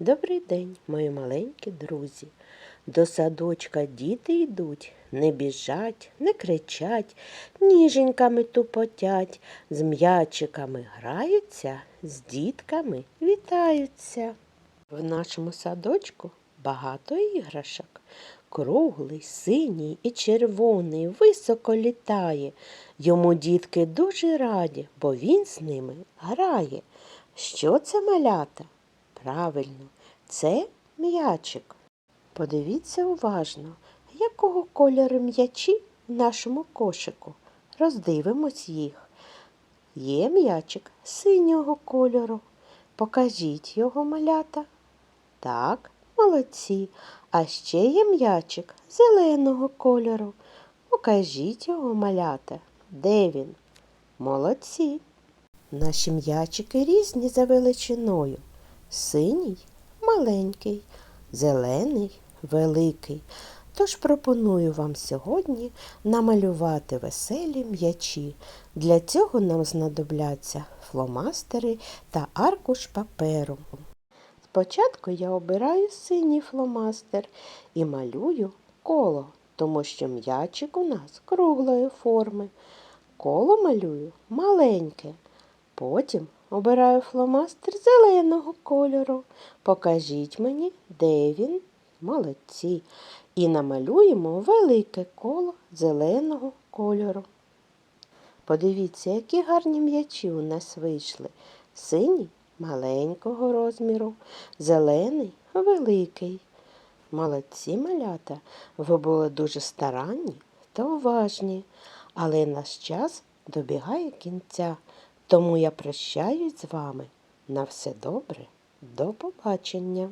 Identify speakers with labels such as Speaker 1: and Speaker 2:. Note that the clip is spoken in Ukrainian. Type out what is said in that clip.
Speaker 1: Добрий день, мої маленькі друзі. До садочка діти йдуть, не біжать, не кричать, ніженьками тупотять, з м'ячиками граються, з дітками вітаються. В нашому садочку багато іграшок. Круглий, синій і червоний високо літає. Йому дітки дуже раді, бо він з ними грає. Що це малята? Правильно, це м'ячик. Подивіться уважно, якого кольору м'ячі в нашому кошику. Роздивимось їх. Є м'ячик синього кольору. Покажіть його малята. Так, молодці. А ще є м'ячик зеленого кольору. Покажіть його малята. Де він? Молодці. Наші м'ячики різні за величиною. Синій маленький, зелений великий. Тож пропоную вам сьогодні намалювати веселі м'ячі. Для цього нам знадобляться фломастери та аркуш паперу. Спочатку я обираю синій фломастер і малюю коло, тому що м'ячик у нас круглої форми. Коло малюю маленьке. Потім обираю фломастер зеленого кольору. Покажіть мені, де він. Молодці. І намалюємо велике коло зеленого кольору. Подивіться, які гарні м'ячі у нас вийшли. Синій маленького розміру, зелений великий. Молодці малята, ви були дуже старанні та уважні, але наш час добігає кінця, тому я прощаюсь з вами. На все добре, до побачення.